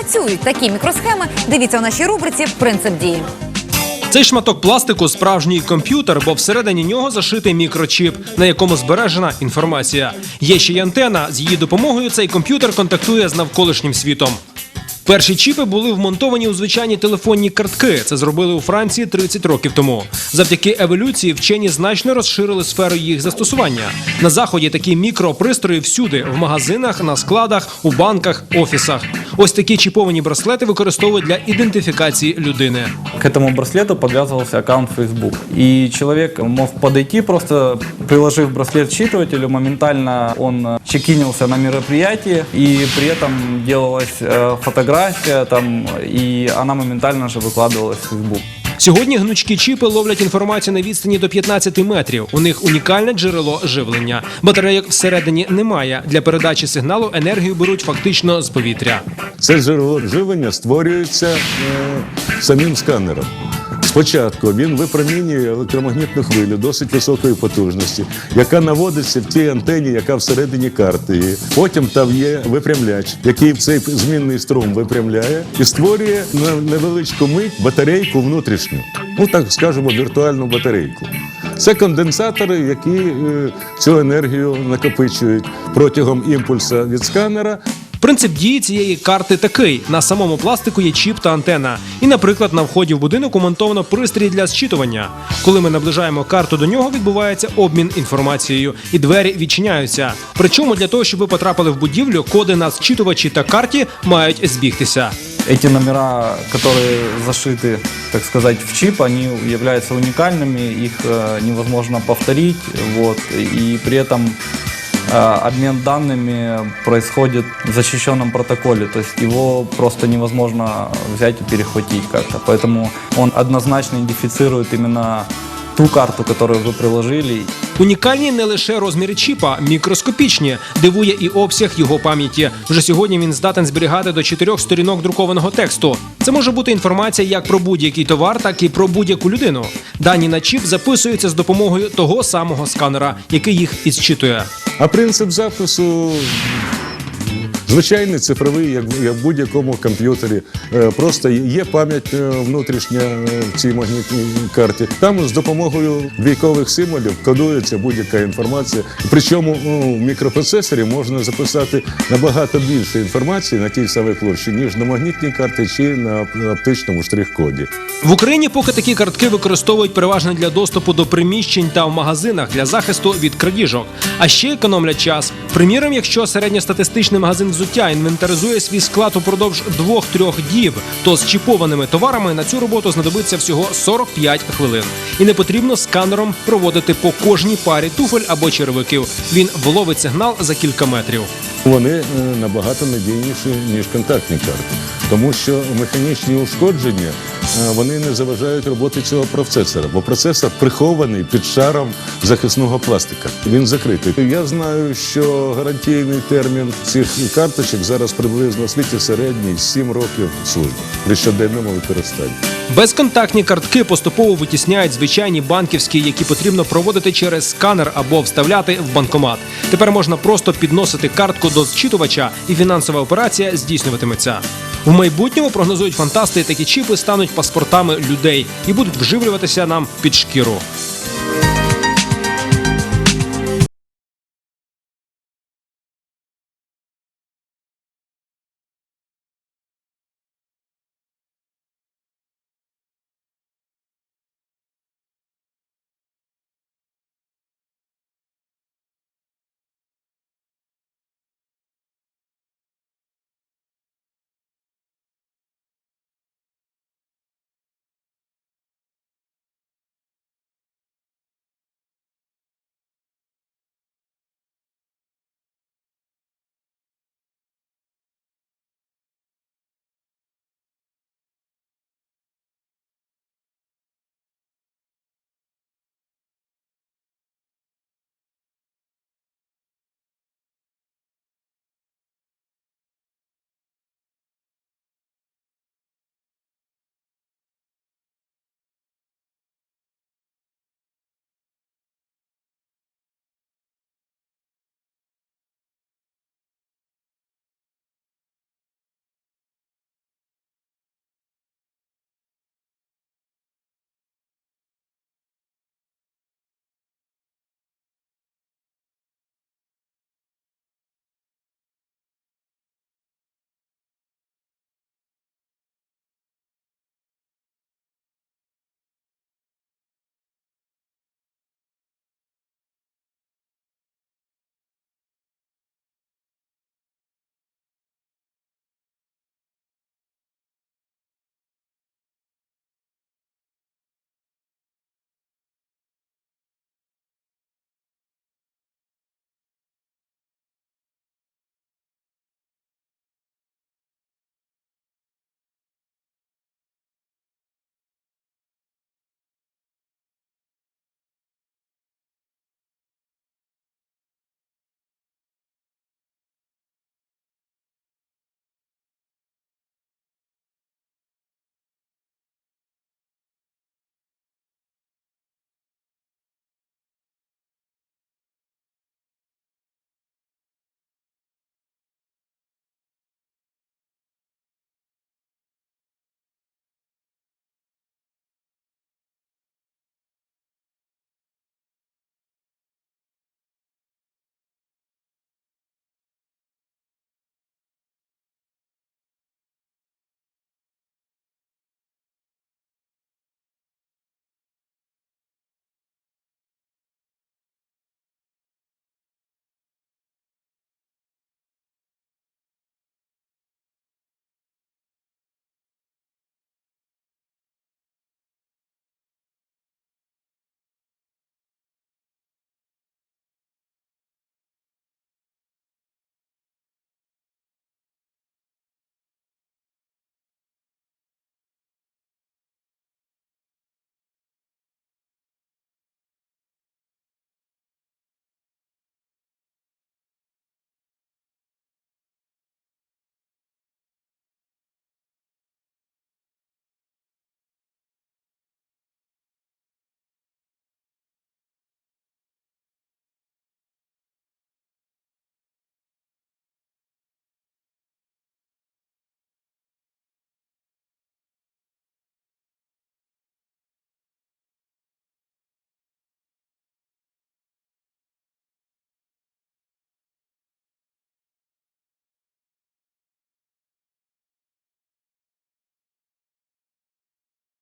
Працюють такі мікросхеми. Дивіться у нашій рубриці Принцип дії. Цей шматок пластику справжній комп'ютер, бо всередині нього зашитий мікрочіп, на якому збережена інформація. Є ще й антена. З її допомогою цей комп'ютер контактує з навколишнім світом. Перші чіпи були вмонтовані у звичайні телефонні картки. Це зробили у Франції 30 років тому. Завдяки еволюції вчені значно розширили сферу їх застосування. На заході такі мікропристрої всюди в магазинах, на складах, у банках, офісах. Ось такі чіповані браслети використовують для ідентифікації людини. К этому браслету подвязывался аккаунт Facebook. И человек мог подойти, просто приложив браслет к считывателю, моментально он э, чекинился на мероприятии, и при этом делалась э, фотография, там, і вона моментально вже викладувалась в Фейсбук. Сьогодні гнучкі чіпи ловлять інформацію на відстані до 15 метрів. У них унікальне джерело живлення. Батарейок всередині немає. Для передачі сигналу енергію беруть фактично з повітря. Це джерело живлення створюється е, самим сканером. Спочатку він випромінює електромагнітну хвилю досить високої потужності, яка наводиться в тій антені, яка всередині карти. Потім там є випрямляч, який цей змінний струм випрямляє і створює на невеличку мить батарейку внутрішню. Ну так скажемо, віртуальну батарейку. Це конденсатори, які е, цю енергію накопичують протягом імпульса від сканера Принцип дії цієї карти такий: на самому пластику є чіп та антена. І, наприклад, на вході в будинок умонтовано пристрій для зчитування. Коли ми наближаємо карту до нього, відбувається обмін інформацією, і двері відчиняються. Причому для того, щоб ви потрапили в будівлю, коди на зчитувачі та карті мають збігтися. Эти номера, которые зашиты, так сказать, в чип, они являются уникальными, их э, невозможно повторить, вот, и при этом э, обмен данными происходит в защищенном протоколе, то есть его просто невозможно взять и перехватить как-то, поэтому он однозначно идентифицирует именно ту карту, которую вы приложили, Унікальні не лише розміри чіпа, мікроскопічні, дивує і обсяг його пам'яті. Вже сьогодні він здатен зберігати до чотирьох сторінок друкованого тексту. Це може бути інформація як про будь-який товар, так і про будь-яку людину. Дані на чіп записуються з допомогою того самого сканера, який їх і зчитує. А принцип запису звичайний цифровий, як, в будь-якому комп'ютері. Е, Просто є пам'ять е, внутрішня е, в цій магнітній карті. Там з допомогою двійкових символів кодується будь-яка інформація. Причому ну, в мікропроцесорі можна записати набагато більше інформації на тій самій площі, ніж на магнітній карті чи на оптичному штрих-коді. В Україні поки такі картки використовують переважно для доступу до приміщень та в магазинах для захисту від крадіжок, а ще економлять час. Приміром, якщо середньостатистичний магазин взуття інвентаризує свій склад упродовж двох-трьох діб, то з чіпованими товарами на цю роботу знадобиться всього 45 хвилин. І не потрібно сканером проводити по кожній парі туфель або черевиків. Він вловить сигнал за кілька метрів. Вони е, набагато надійніші, ніж контактні карти, тому що механічні ушкодження вони не заважають роботи цього процесора, бо процесор прихований під шаром захисного пластика. Він закритий. Я знаю, що гарантійний термін цих карточок зараз приблизно в світі середній 7 років служби при щоденному використанні. Безконтактні картки поступово витісняють звичайні банківські, які потрібно проводити через сканер або вставляти в банкомат. Тепер можна просто підносити картку до зчитувача, і фінансова операція здійснюватиметься. В майбутньому прогнозують фантасти, такі чіпи стануть паспортами людей і будуть вживлюватися нам під шкіру.